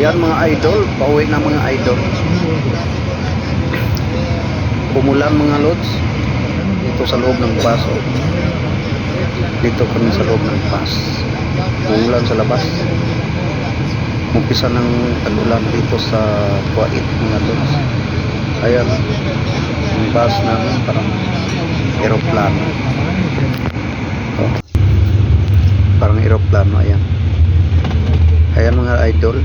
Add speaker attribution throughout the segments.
Speaker 1: Ayan mga idol, pauwi na mga idol. Pumulan mga lods. Dito sa loob ng bus. oh. Dito kami sa loob ng bus. Pumulan sa labas. Umpisa ng tagulan dito sa Kuwait mga lods. Ayan. Yung bus namin parang aeroplano. Oh. Parang aeroplano, ayan. Ayan mga idol.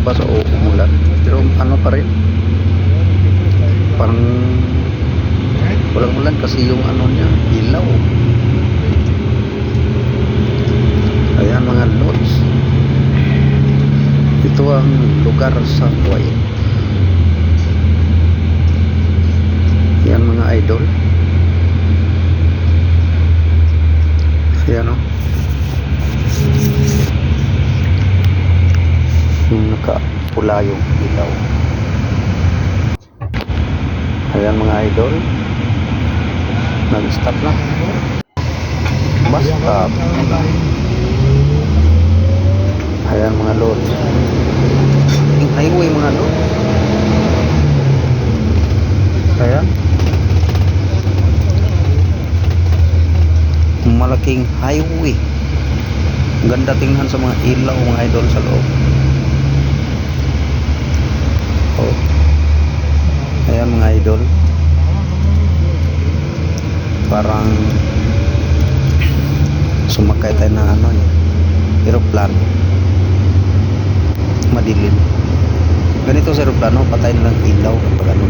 Speaker 1: Ayan sa labas, oo, umulan. Pero ano pa rin. Parang walang ulan kasi yung ano niya, ilaw. Ayan mga lods. Ito ang lugar sa Kuwait. Ayan mga idol. Nakapula yung ilaw. Ayan mga idol. Nag-stop na. Basta. Ayan mga lord. Yung highway mga lord. Ayan. Malaking highway. Ganda tingnan sa mga ilaw mga idol sa loob. Oh. Ayan mga idol. Parang sumakay tayo ng ano eh. Aeroplano. Madilim. Ganito sa aeroplano, patay na lang ilaw kapag ano.